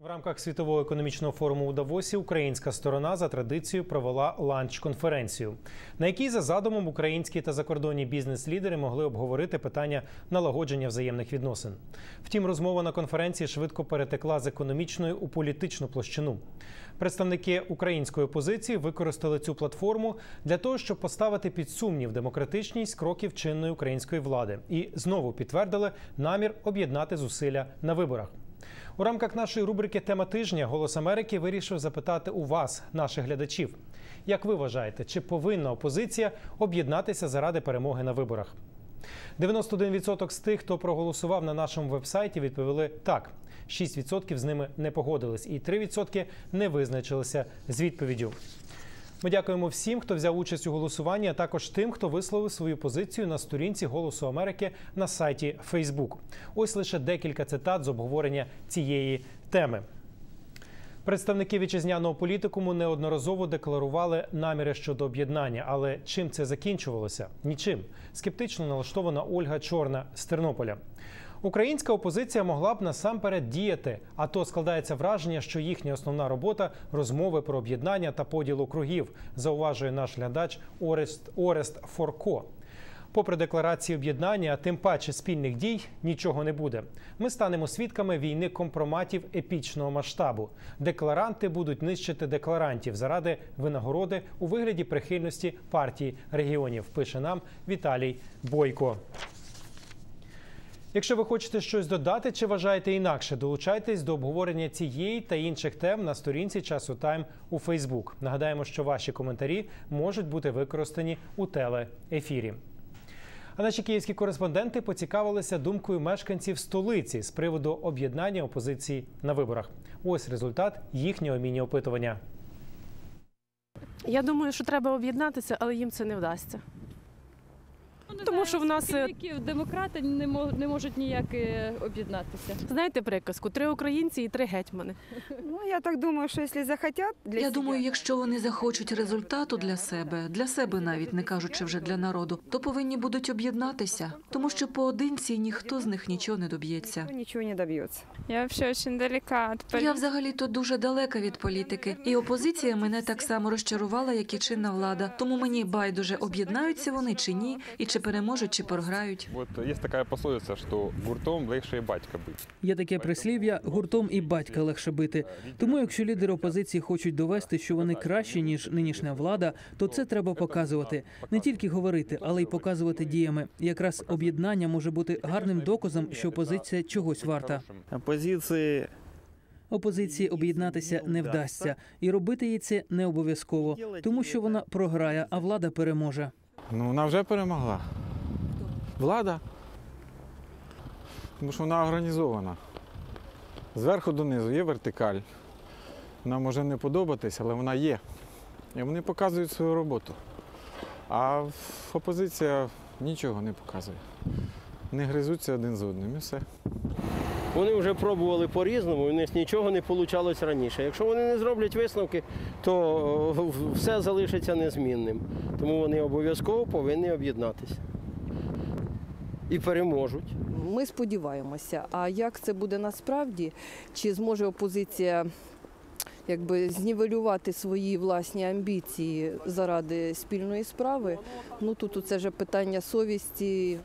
В рамках світового економічного форуму у Давосі українська сторона за традицією провела ланч-конференцію, на якій за задумом українські та закордонні бізнес-лідери могли обговорити питання налагодження взаємних відносин. Втім, розмова на конференції швидко перетекла з економічної у політичну площину. Представники української опозиції використали цю платформу для того, щоб поставити під сумнів демократичність кроків чинної української влади і знову підтвердили намір об'єднати зусилля на виборах. У рамках нашої рубрики Тема тижня Голос Америки вирішив запитати у вас, наших глядачів, як ви вважаєте, чи повинна опозиція об'єднатися заради перемоги на виборах? 91% з тих, хто проголосував на нашому вебсайті, відповіли так. 6% з ними не погодились, і 3% не визначилися з відповіддю. Ми дякуємо всім, хто взяв участь у голосуванні, а також тим, хто висловив свою позицію на сторінці Голосу Америки на сайті Facebook. Ось лише декілька цитат з обговорення цієї теми. Представники вітчизняного політикуму неодноразово декларували наміри щодо об'єднання, але чим це закінчувалося? Нічим. Скептично налаштована Ольга Чорна з Тернополя. Українська опозиція могла б насамперед діяти, а то складається враження, що їхня основна робота розмови про об'єднання та поділ округів, зауважує наш глядач Орест Орест Форко. Попри декларації об'єднання, а тим паче спільних дій, нічого не буде. Ми станемо свідками війни компроматів епічного масштабу. Декларанти будуть нищити декларантів заради винагороди у вигляді прихильності партії регіонів. Пише нам Віталій Бойко. Якщо ви хочете щось додати чи вважаєте інакше, долучайтесь до обговорення цієї та інших тем на сторінці часу Тайм у Фейсбук. Нагадаємо, що ваші коментарі можуть бути використані у телеефірі. А наші київські кореспонденти поцікавилися думкою мешканців столиці з приводу об'єднання опозиції на виборах. Ось результат їхнього міні-опитування. Я думаю, що треба об'єднатися, але їм це не вдасться. Тому що в нас, е, демократи не, мо- не можуть ніяк е, об'єднатися. Знаєте приказку: три українці і три гетьмани. Ну, я так думаю, що якщо захотят для Я думаю, якщо вони захочуть результату для себе, для себе навіть не кажучи вже для народу, то повинні будуть об'єднатися, тому що поодинці ніхто з них нічого не доб'ється. то ничего не добьется. Я вообще очень далека. Я взагалі то дуже далека від політики, і опозиція мене так само розчарувала, як і чинна влада. Тому мені байдуже об'єднаються вони чи ні, і чи переможуть, чи програють. Вот есть такая пословица, что гуртом легше и батька быть. Є таке прислів'я гуртом і батька легше бити. Тому, якщо лідери опозиції хочуть довести, що вони кращі ніж нинішня влада, то це треба показувати. Не тільки говорити, але й показувати діями. Якраз об'єднання може бути гарним доказом, що опозиція чогось варта. Опозиції Опозиції об'єднатися не вдасться, і робити їй це не обов'язково, тому що вона програє, а влада переможе. ну вона вже перемогла. Влада. Тому що вона організована. Зверху донизу є вертикаль. Вона може не подобатись, але вона є. І вони показують свою роботу. А опозиція нічого не показує. Не гризуться один з одним і все. Вони вже пробували по-різному, у них нічого не вийшло раніше. Якщо вони не зроблять висновки, то е, все залишиться незмінним. Тому вони обов'язково повинні об'єднатися. І переможуть. Ми сподіваємося. А як це буде насправді? Чи зможе опозиція якби знівелювати свої власні амбіції заради спільної справи? Ну тут це вже питання совісті